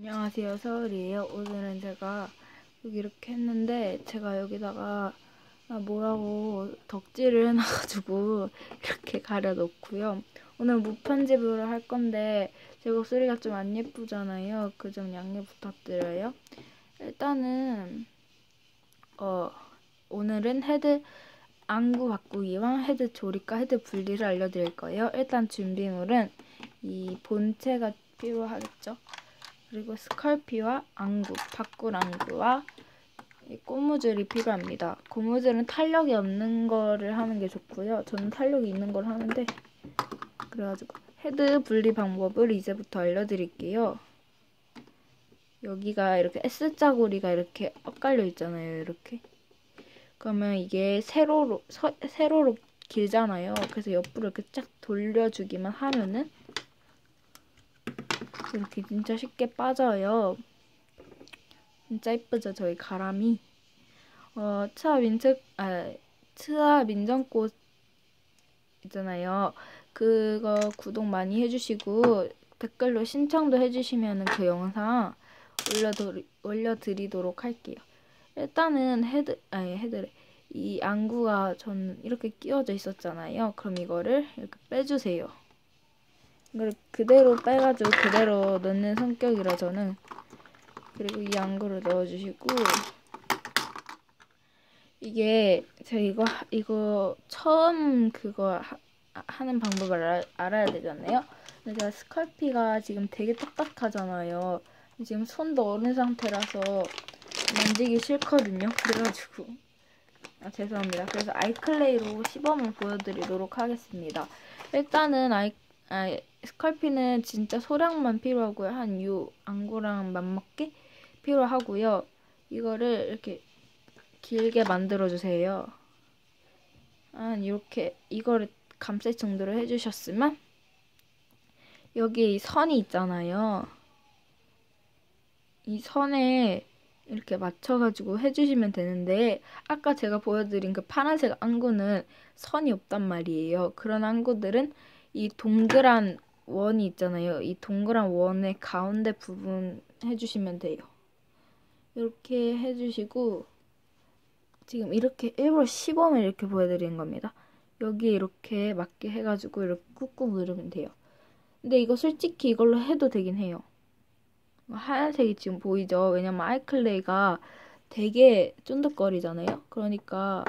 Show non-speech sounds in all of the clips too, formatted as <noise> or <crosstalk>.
안녕하세요 서울이에요. 오늘은 제가 여기 이렇게 했는데 제가 여기다가 아, 뭐라고 덕질을 해놔가지고 <laughs> 이렇게 가려놓고요. 오늘 무편집으로 할 건데 제 목소리가 좀 안 예쁘잖아요. 그 점 양해 부탁드려요. 일단은 어 오늘은 헤드 안구 바꾸기와 헤드 조립과 헤드 분리를 알려드릴 거예요. 일단 준비물은 이 본체가 필요하겠죠 그리고 스컬피와 안구, 바꿀 안구와 고무줄이 필요합니다. 고무줄은 탄력이 없는 거를 하는 게 좋고요. 저는 탄력이 있는 걸 하는데 그래가지고 헤드 분리 방법을 이제부터 알려드릴게요. 여기가 이렇게 S자 고리가 이렇게 엇갈려 있잖아요. 이렇게. 그러면 이게 세로로, 서, 세로로 길잖아요. 그래서 옆으로 이렇게 쫙 돌려주기만 하면은 이렇게 진짜 쉽게 빠져요. 진짜 이쁘죠 저희 가람이. 어 트아 민트 아 트아 민정꽃 있잖아요. 그거 구독 많이 해주시고 댓글로 신청도 해주시면 그 영상 올려드, 올려드리도록 할게요. 일단은 헤드 아니 헤드래 이 안구가 전 이렇게 끼워져 있었잖아요. 그럼 이거를 이렇게 빼주세요. 그대로 빼가지고 그대로 넣는 성격이라 저는 그리고 이 안구를 넣어주시고 이게 제가 이거 이거 처음 그거 하, 는 방법을 알아, 알아야 되잖아요. 근데 제가 스컬피가 지금 되게 딱딱하잖아요. 지금 손도 어른 상태라서 만지기 싫거든요. 그래가지고 아, 죄송합니다. 그래서 아이클레이로 시범을 보여드리도록 하겠습니다. 일단은 아이 아, 스컬피는 진짜 소량만 필요하고요. 한 요 안구랑 맞먹게 필요하고요. 이거를 이렇게 길게 만들어 주세요. 한 이렇게 이거를 감쌀 정도로 해주셨으면 여기 선이 있잖아요. 이 선에 이렇게 맞춰가지고 해주시면 되는데 아까 제가 보여드린 그 파란색 안구는 선이 없단 말이에요. 그런 안구들은 이 동그란 원이 있잖아요. 이 동그란 원의 가운데 부분 해주시면 돼요. 이렇게 해주시고 지금 이렇게 일부러 시범을 이렇게 보여드리는 겁니다. 여기에 이렇게 맞게 해가지고 이렇게 꾹꾹 누르면 돼요. 근데 이거 솔직히 이걸로 해도 되긴 해요. 하얀색이 지금 보이죠? 왜냐면 아이클레이가 되게 쫀득거리잖아요. 그러니까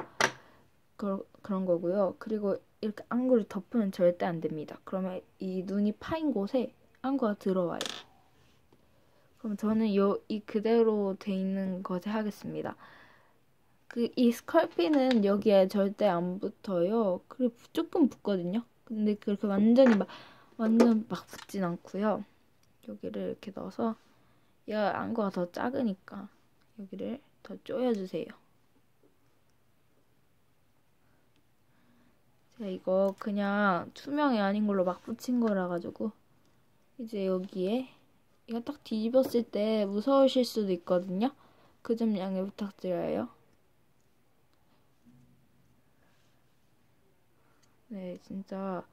그, 그런 거고요. 그리고 이렇게 안구를 덮으면 절대 안 됩니다. 그러면 이 눈이 파인 곳에 안구가 들어와요. 그럼 저는 요, 이 그대로 돼 있는 것에 하겠습니다. 그, 이 스컬피는 여기에 절대 안 붙어요. 그리고 조금 붙거든요. 근데 그렇게 완전히 막, 완전 막 붙진 않고요. 여기를 이렇게 넣어서, 얘가 안구가 더 작으니까, 여기를 더 조여주세요. 제가 이거 그냥 투명이 아닌 걸로 막 붙인 거라 가지고 이제 여기에 이거 딱 뒤집었을 때 무서우실 수도 있거든요. 그 점 양해 부탁드려요. 네, 진짜.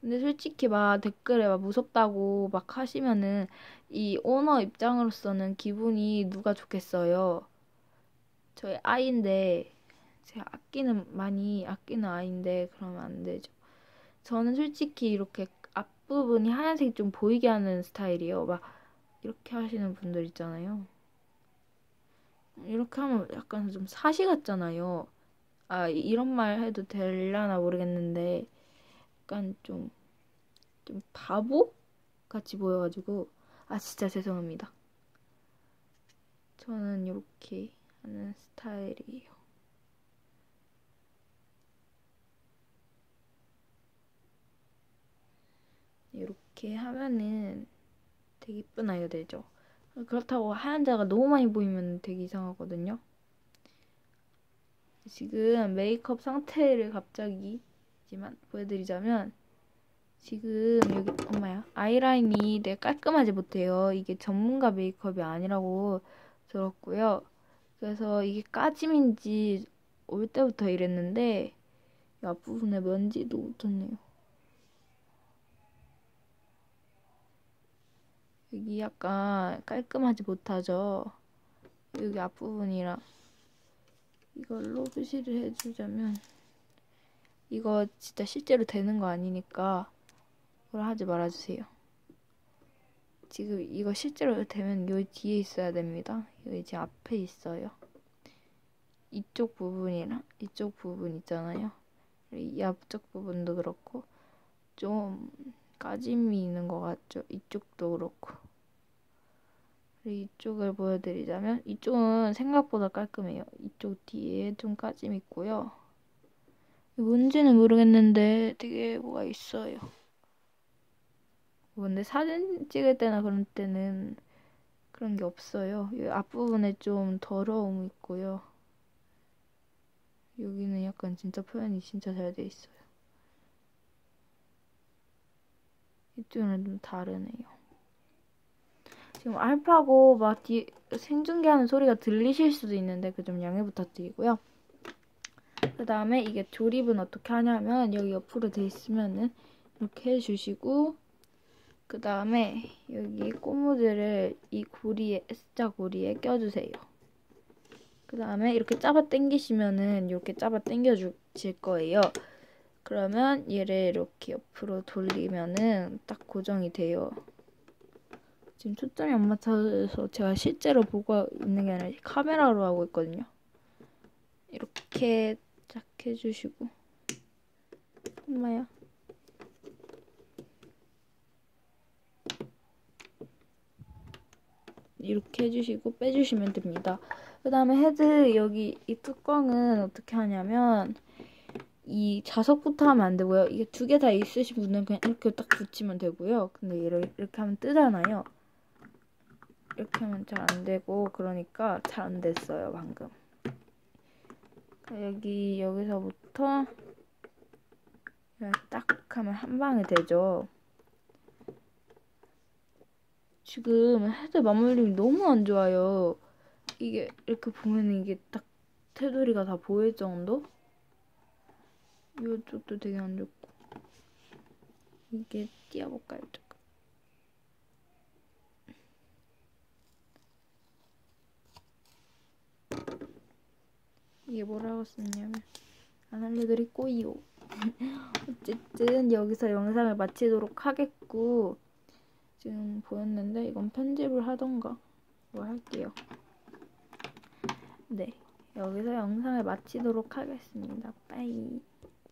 근데 솔직히 막 댓글에 막 무섭다고 막 하시면은 이 오너 입장으로서는 기분이 누가 좋겠어요. 저희 아이인데 제가 아끼는 많이 아끼는 아이인데 그러면 안 되죠. 저는 솔직히 이렇게 앞부분이 하얀색이 좀 보이게 하는 스타일이에요. 막 이렇게 하시는 분들 있잖아요. 이렇게 하면 약간 좀 사시 같잖아요. 아 이런 말 해도 될라나 모르겠는데 약간 좀좀 바보 같이 보여가지고 아 진짜 죄송합니다. 저는 이렇게 하는 스타일이에요. 이렇게 하면은 되게 이쁜 아이가 되죠. 그렇다고 하얀 자가 너무 많이 보이면 되게 이상하거든요. 지금 메이크업 상태를 갑자기지만 보여드리자면 지금 여기 엄마야 아이라인이 되게 깔끔하지 못해요. 이게 전문가 메이크업이 아니라고 들었고요. 그래서 이게 까짐인지 올 때부터 이랬는데 앞부분에 먼지도 묻었네요. 여기 약간 깔끔하지 못하죠. 여기 앞부분이랑 이걸로 표시를 해주자면 이거 진짜 실제로 되는 거 아니니까 그걸 하지 말아주세요. 지금 이거 실제로 되면 여기 뒤에 있어야 됩니다. 여기 지금 앞에 있어요. 이쪽 부분이랑 이쪽 부분 있잖아요. 이 앞쪽 부분도 그렇고 좀 까짐이 있는 것 같죠? 이쪽도 그렇고. 이쪽을 보여드리자면 이쪽은 생각보다 깔끔해요. 이쪽 뒤에 좀 까짐 있고요. 뭔지는 모르겠는데 되게 뭐가 있어요. 근데 사진 찍을 때나 그런 때는 그런 게 없어요. 이 앞부분에 좀 더러움 있고요. 여기는 약간 진짜 표현이 진짜 잘 돼 있어요. 이쪽은 좀 다르네요. 지금 알파고 막 뒤, 생중계하는 소리가 들리실 수도 있는데 그 좀 양해 부탁드리고요. 그 다음에 이게 조립은 어떻게 하냐면 여기 옆으로 돼 있으면은 이렇게 해주시고 그 다음에 여기 고무들을 이 고리에 S자 고리에 껴주세요. 그 다음에 이렇게 잡아 당기시면은 이렇게 잡아 당겨 주실 거예요. 그러면 얘를 이렇게 옆으로 돌리면은 딱 고정이 돼요. 지금 초점이 안 맞춰서 제가 실제로 보고 있는 게 아니라 카메라로 하고 있거든요. 이렇게 쫙 해주시고 엄마야 이렇게 해주시고 빼주시면 됩니다. 그 다음에 헤드 여기 이 뚜껑은 어떻게 하냐면 이 자석부터 하면 안 되고요. 이게 두 개 다 있으신 분은 그냥 이렇게 딱 붙이면 되고요. 근데 얘를 이렇게 하면 뜨잖아요. 이렇게 하면 잘 안 되고 그러니까 잘 안 됐어요 방금. 여기 여기서부터 딱 하면 한 방에 되죠. 지금 헤드 마무리이 너무 안 좋아요. 이게 이렇게 보면 이게 딱 테두리가 다 보일 정도? 이쪽도 되게 안 좋고 이게 띄워볼까요? 조금. 이게 뭐라고 썼냐면 안 알려드릴거요 <laughs> 어쨌든 여기서 영상을 마치도록 하겠고 지금 보였는데 이건 편집을 하던가 뭐 할게요. 네, 여기서 영상을 마치도록 하겠습니다. 빠이.